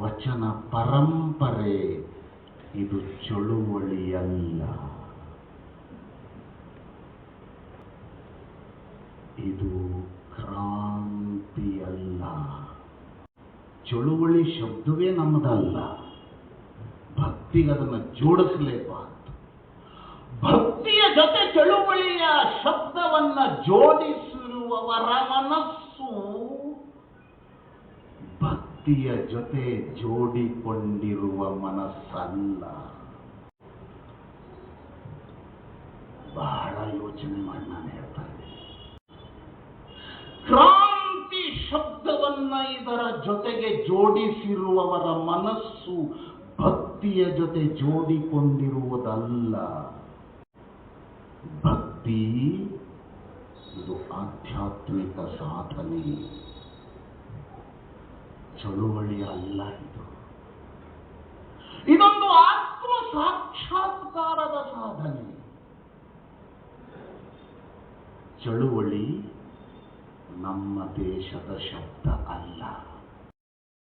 ವಚನ ಪರಂಪರೆ, ಇದು ಚಳುವಳಿಯಲ್ಲ. ಇದು ಕ್ರಾಂತಿಯಲ್ಲ. ಚಳುವಳಿ ಶಬ್ದವೇ ನಮ್ಮದಲ್ಲ. ಭಕ್ತಿಗೆ ಅದನ್ನು ಜೋಡಿಸಲೇಬಾರದು. ಭಕ್ತಿಯ ಜೊತೆ ಚಳುವಳಿಯ ಶಬ್ದವನ್ನು ಜೋಡಿಸಿರುವವರ ಮನಸ್ಸು ಭಕ್ತಿಯ ಜೊತೆ ಜೋಡಿಕೊಂಡಿರುವ ಮನಸ್ಸಲ್ಲ. ಬಹಳ ಯೋಚನೆ ಮಾಡಿ ನಾನು ಹೇಳ್ತಾ ಕ್ರಾಂತಿ ಶಬ್ದವನ್ನ ಇದರ ಜೊತೆಗೆ ಜೋಡಿಸಿರುವವರ ಮನಸ್ಸು ಭಕ್ತಿಯ ಜೊತೆ ಜೋಡಿಕೊಂಡಿರುವುದಲ್ಲ. ಭಕ್ತಿ ಇದು ಆಧ್ಯಾತ್ಮಿಕ ಸಾಧನೆ. ಚಳುವಳಿ ಅಲ್ಲ ಇದು. ಇದೊಂದು ಆತ್ಮ ಸಾಕ್ಷಾತ್ಕಾರದ ಸಾಧನೆ. ಚಳುವಳಿ ನಮ್ಮ ದೇಶದ ಶಬ್ದ.